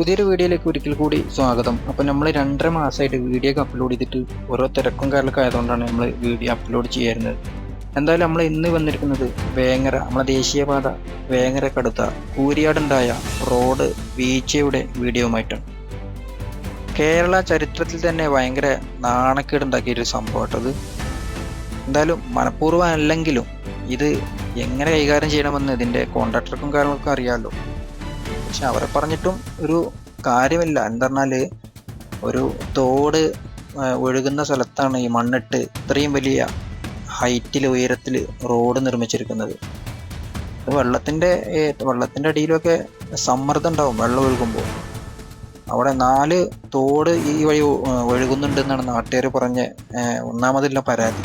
പുതിയൊരു വീഡിയോയിലേക്ക് ഒരിക്കൽ കൂടി സ്വാഗതം. അപ്പോൾ നമ്മൾ രണ്ടര മാസമായിട്ട് വീഡിയോ ഒക്കെ അപ്ലോഡ് ചെയ്തിട്ട് ഓരോ തിരക്കും കാര്യങ്ങളൊക്കെ ആയതുകൊണ്ടാണ് നമ്മൾ വീഡിയോ അപ്ലോഡ് ചെയ്യുന്നത്. എന്തായാലും നമ്മൾ ഇന്ന് വന്നിരിക്കുന്നത് വേങ്ങര നമ്മളെ ദേശീയപാത വേങ്ങര കടുത്ത കൂരിയാടുണ്ടായ റോഡ് വീഴ്ചയുടെ വീഡിയോയുമായിട്ടാണ് കേരള ചരിത്രത്തിൽ തന്നെ ഭയങ്കര നാണക്കേടുണ്ടാക്കിയൊരു ഒരു സംഭവം കേട്ടത് എന്തായാലും മനഃപൂർവം അല്ലെങ്കിലും ഇത് എങ്ങനെ കൈകാര്യം ചെയ്യണമെന്ന് ഇതിന്റെ കോൺട്രാക്ടർക്കും കാര്യങ്ങൾക്കും അറിയാമല്ലോ. പക്ഷെ അവരെ പറഞ്ഞിട്ടും ഒരു കാര്യമില്ല. എന്താ പറഞ്ഞാൽ ഒരു തോട് ഒഴുകുന്ന സ്ഥലത്താണ് ഈ മണ്ണിട്ട് ഇത്രയും വലിയ ഹൈറ്റിൽ ഉയരത്തിൽ റോഡ് നിർമ്മിച്ചിരിക്കുന്നത്. വെള്ളത്തിന്റെ വെള്ളത്തിന്റെ അടിയിലൊക്കെ സമ്മർദ്ദം ഉണ്ടാവും വെള്ളം ഒഴുകുമ്പോൾ. അവിടെ നാല് തോട് ഈ വഴി ഒഴുകുന്നുണ്ടെന്നാണ് നാട്ടുകാർ പറഞ്ഞ ഒന്നാമതുള്ള പരാതി.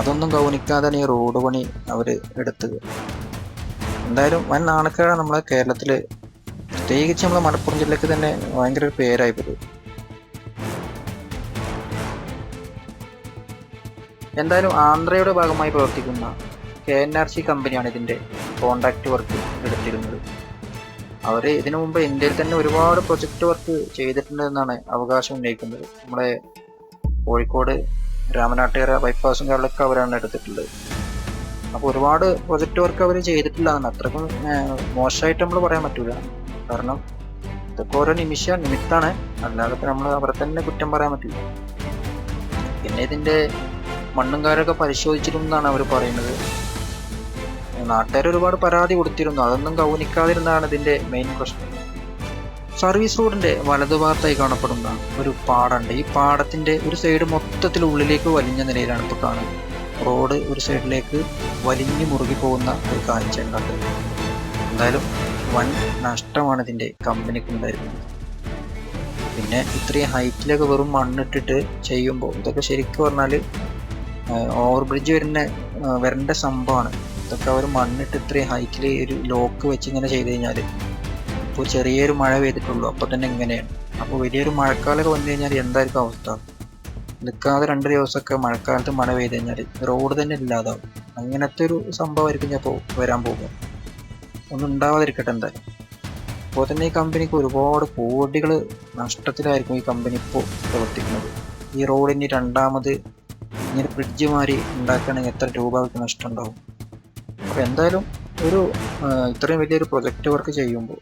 അതൊന്നും ഗൗനിക്കാതെയാണ് ഈ റോഡ് പണി അവർ എടുത്തത്. എന്തായാലും വൻ നാണക്കേടാണ് നമ്മളെ കേരളത്തിൽ പ്രത്യേകിച്ച് നമ്മളെ മലപ്പുറം ജില്ലക്ക് തന്നെ ഭയങ്കര ഒരു പേരായി പോയത് എന്തായാലും ആന്ധ്രയുടെ ഭാഗമായി പ്രവർത്തിക്കുന്ന കെ എൻ ആർ സി കമ്പനിയാണ് ഇതിന്റെ കോണ്ടാക്ട് വർക്ക് എടുത്തിരുന്നത്. അവർ ഇതിനു മുമ്പ് ഇന്ത്യയിൽ തന്നെ ഒരുപാട് പ്രൊജക്ട് വർക്ക് ചെയ്തിട്ടുണ്ടെന്നാണ് അവകാശം ഉന്നയിക്കുന്നത്. നമ്മുടെ കോഴിക്കോട് രാമനാട്ടുകര ബൈപ്പാസും കാര്യങ്ങളൊക്കെ അവരാണ് എടുത്തിട്ടുള്ളത്. അപ്പോൾ ഒരുപാട് പ്രൊജക്ട് വർക്ക് അവർ ചെയ്തിട്ടില്ല എന്നാണ്. അത്രക്കും മോശമായിട്ട് നമ്മൾ പറയാൻ പറ്റൂല. കാരണം ഇതൊക്കെ ഓരോ നിമിഷ നിമിത്താണ് അല്ലാതെ നമ്മൾ അവരെ തന്നെ കുറ്റം പറയാൻ പറ്റില്ല. പിന്നെ ഇതിന്റെ മണ്ണും കാരൊക്കെ പരിശോധിച്ചിരുന്നാണ് അവർ പറയുന്നത്. നാട്ടുകാർ ഒരുപാട് പരാതി കൊടുത്തിരുന്നു. അതൊന്നും കൗനിക്കാതിരുന്നതാണ് ഇതിന്റെ മെയിൻ പ്രശ്നം. സർവീസ് റോഡിന്റെ വലതുഭാഗത്തായി കാണപ്പെടുന്ന ഒരു പാടമുണ്ട്. ഈ പാടത്തിന്റെ ഒരു സൈഡ് മൊത്തത്തിൽ ഉള്ളിലേക്ക് വലിഞ്ഞ നിലയിലാണ് ഇപ്പോൾ കാണുന്നത്. റോഡ് ഒരു സൈഡിലേക്ക് വലിഞ്ഞു മുറുകി പോകുന്ന ഒരു കാഴ്ച ഉണ്ടാക്കുന്നത് എന്തായാലും വൻ നഷ്ടമാണ് ഇതിന്റെ കമ്പനിക്ക് ഉണ്ടായിരുന്നത്. പിന്നെ ഇത്രയും ഹൈറ്റിലൊക്കെ വെറും മണ്ണിട്ടിട്ട് ചെയ്യുമ്പോൾ ഇതൊക്കെ ശരിക്കും പറഞ്ഞാൽ ഓവർ ബ്രിഡ്ജ് വരുന്ന വരേണ്ട സംഭവമാണ്. ഇതൊക്കെ അവർ മണ്ണിട്ട് ഇത്രയും ഹൈറ്റിൽ ഒരു ലോക്ക് വെച്ച് ഇങ്ങനെ ചെയ്ത് കഴിഞ്ഞാൽ ഇപ്പോൾ ചെറിയൊരു മഴ പെയ്തിട്ടുള്ളൂ. അപ്പോൾ തന്നെ ഇങ്ങനെയാണ്. അപ്പോൾ വലിയൊരു മഴക്കാലമൊക്കെ വന്നു കഴിഞ്ഞാൽ എന്തായിരിക്കും അവസ്ഥ? നിൽക്കാതെ രണ്ട് ദിവസമൊക്കെ മഴക്കാലത്ത് മഴ പെയ്ത് കഴിഞ്ഞാൽ റോഡ് തന്നെ ഇല്ലാതാവും. അങ്ങനത്തെ ഒരു സംഭവമായിരിക്കും ഞാൻ ഇപ്പോൾ വരാൻ പോകുക ഒന്നും ഉണ്ടാവാതിരിക്കട്ടെ എന്തായാലും. അപ്പോൾ തന്നെ ഈ കമ്പനിക്ക് ഒരുപാട് കോടികൾ നഷ്ടത്തിലായിരിക്കും ഈ കമ്പനി ഇപ്പോൾ പ്രവർത്തിക്കുന്നത്. ഈ റോഡിന് രണ്ടാമത് ഇങ്ങനെ ബ്രിഡ്ജ് മാറി ഉണ്ടാക്കുകയാണെങ്കിൽ എത്ര രൂപ നഷ്ടം ഉണ്ടാവും അപ്പോൾ എന്തായാലും ഒരു ഇത്രയും വലിയൊരു പ്രൊജക്റ്റ് വർക്ക് ചെയ്യുമ്പോൾ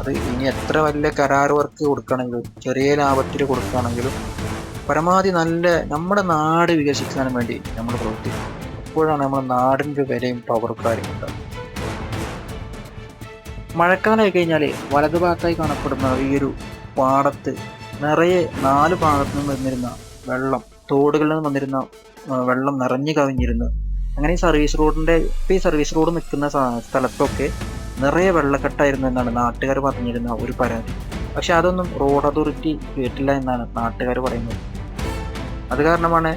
അത് ഇനി എത്ര വലിയ കരാർ വർക്ക് കൊടുക്കുകയാണെങ്കിലും ചെറിയ ലാഭത്തിൽ കൊടുക്കുകയാണെങ്കിലും പരമാവധി നല്ല നമ്മുടെ നാട് വികസിക്കാൻ വേണ്ടി നമ്മൾ പ്രവർത്തിക്കും. അപ്പോഴാണ് നമ്മുടെ നാടിന്റെ വിലയും പവർ കാര്യങ്ങളുണ്ടാകും മഴക്കാലമായി കഴിഞ്ഞാൽ വലതുഭാഗത്തായി കാണപ്പെടുന്ന ഈ ഒരു പാടത്ത് നിറയെ നാല് ഭാഗത്തു നിന്ന് വന്നിരുന്ന വെള്ളം തോടുകളിൽ നിന്ന് വന്നിരുന്ന വെള്ളം നിറഞ്ഞു കവിഞ്ഞിരുന്നു. അങ്ങനെ ഈ സർവീസ് റോഡിന്റെ ഇപ്പം ഈ സർവീസ് റോഡ് നിൽക്കുന്ന സ്ഥലത്തൊക്കെ നിറയെ വെള്ളക്കെട്ടായിരുന്നു എന്നാണ് നാട്ടുകാർ പറഞ്ഞിരുന്ന ഒരു പരാതി. പക്ഷെ അതൊന്നും റോഡ് അതോറിറ്റി കേട്ടില്ല എന്നാണ് നാട്ടുകാർ പറയുന്നത്. അത് കാരണമാണ്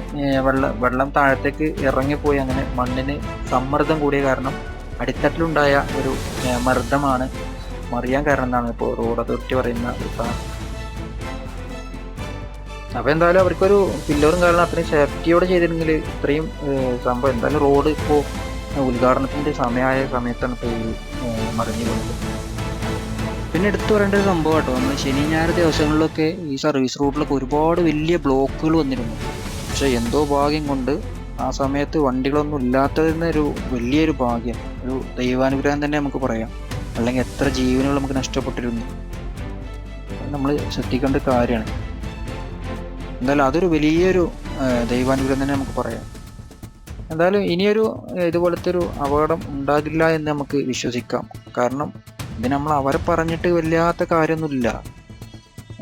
വെള്ളം വെള്ള താഴത്തേക്ക് ഇറങ്ങിപ്പോയി അങ്ങനെ മണ്ണിന് സമ്മർദ്ദം കൂടിയ കാരണം അടിത്തട്ടിലുണ്ടായ ഒരു മർദ്ദമാണ്. മറിയാൻ കാരണം എന്നാണ് ഇപ്പോൾ റോഡ് അതോറിറ്റി പറയുന്ന ഒരു സാധനം. അപ്പൊ എന്തായാലും അവർക്കൊരു പില്ലറും കാരണം അത്രയും സേഫ്റ്റിയോടെ ചെയ്തിരുന്നെങ്കിൽ ഇത്രയും സംഭവം എന്തായാലും റോഡ് ഇപ്പോൾ ഉദ്ഘാടനത്തിന്റെ സമയമായ സമയത്താണ് ഇപ്പോൾ ഈ മറിഞ്ഞു പോയത് പിന്നെ എടുത്തു പറയേണ്ട ഒരു സംഭവം കേട്ടോ. നമ്മൾ ശനി ഞായർ ദിവസങ്ങളിലൊക്കെ ഈ സർവീസ് റോഡിലൊക്കെ ഒരുപാട് വലിയ ബ്ലോക്കുകൾ വന്നിരുന്നു. പക്ഷേ എന്തോ ഭാഗ്യം കൊണ്ട് ആ സമയത്ത് വണ്ടികളൊന്നും ഇല്ലാത്തതിന് ഒരു വലിയൊരു ഭാഗ്യം ഒരു ദൈവാനുഗ്രഹം തന്നെ നമുക്ക് പറയാം. അല്ലെങ്കിൽ എത്ര ജീവനുകൾ നമുക്ക് നഷ്ടപ്പെട്ടിരുന്നു. നമ്മൾ ശ്രദ്ധിക്കേണ്ട കാര്യമാണ്. എന്തായാലും അതൊരു വലിയൊരു ദൈവാനുഗ്രഹം തന്നെ നമുക്ക് പറയാം. എന്തായാലും ഇനിയൊരു ഇതുപോലത്തെ ഒരു അപകടം ഉണ്ടാകില്ല എന്ന് നമുക്ക് വിശ്വസിക്കാം. കാരണം ഇത് നമ്മൾ അവരെ പറഞ്ഞിട്ട് വല്ലാത്ത കാര്യമൊന്നുമില്ല.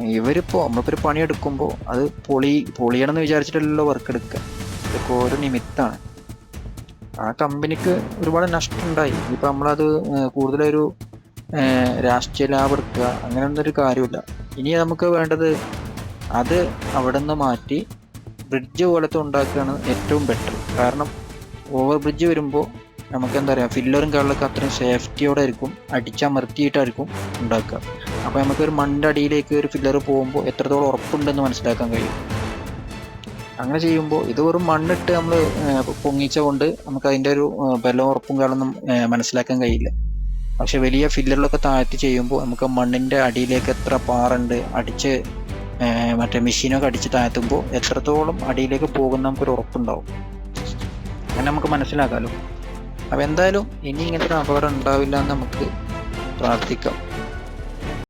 ഇവരിപ്പോൾ നമ്മളിപ്പോൾ ഒരു പണിയെടുക്കുമ്പോൾ അത് പൊളി പൊളിയണമെന്ന് വിചാരിച്ചിട്ടല്ലോ വർക്ക് എടുക്കുക. ഇതൊക്കെ ഓരോ നിമിത്താണ് ആ കമ്പനിക്ക് ഒരുപാട് നഷ്ടം ഉണ്ടായി ഇപ്പൊ നമ്മളത് കൂടുതലൊരു രാഷ്ട്രീയ ലാഭം എടുക്കുക അങ്ങനെയൊന്നും ഒരു കാര്യമില്ല. ഇനി നമുക്ക് വേണ്ടത് അത് അവിടെ നിന്ന് മാറ്റി ബ്രിഡ്ജ് പോലത്തെ ഉണ്ടാക്കുകയാണ് ഏറ്റവും ബെറ്റർ കാരണം ഓവർ ബ്രിഡ്ജ് വരുമ്പോൾ നമുക്ക് എന്താ പറയുക ഫില്ലറും കാര്യങ്ങളൊക്കെ അത്രയും സേഫ്റ്റിയോടെ ആയിരിക്കും അടിച്ചമർത്തിയിട്ടായിരിക്കും ഉണ്ടാക്കുക. അപ്പോൾ നമുക്കൊരു മണ്ണിന്റെ അടിയിലേക്ക് ഒരു ഫില്ലർ പോകുമ്പോൾ എത്രത്തോളം ഉറപ്പുണ്ടെന്ന് മനസ്സിലാക്കാൻ കഴിയും. അങ്ങനെ ചെയ്യുമ്പോൾ ഇത് വെറും മണ്ണിട്ട് നമ്മൾ പൊങ്ങിച്ച കൊണ്ട് നമുക്ക് അതിന്റെ ഒരു ബലം ഉറപ്പും കാലൊന്നും മനസ്സിലാക്കാൻ കഴിയില്ല. പക്ഷെ വലിയ ഫില്ലറിലൊക്കെ താഴ്ത്തി ചെയ്യുമ്പോൾ നമുക്ക് മണ്ണിന്റെ അടിയിലേക്ക് എത്ര പാറുണ്ട് അടിച്ച് മറ്റേ മെഷീനൊക്കെ അടിച്ച് താഴ്ത്തുമ്പോൾ എത്രത്തോളം അടിയിലേക്ക് പോകുന്ന നമുക്കൊരു ഉറപ്പുണ്ടാവും. അങ്ങനെ നമുക്ക് മനസ്സിലാക്കാമല്ലോ അപ്പോൾ എന്തായാലും ഇനി ഇങ്ങനത്തെ അപകടം ഉണ്ടാവില്ല എന്ന് നമുക്ക് പ്രാർത്ഥിക്കാം.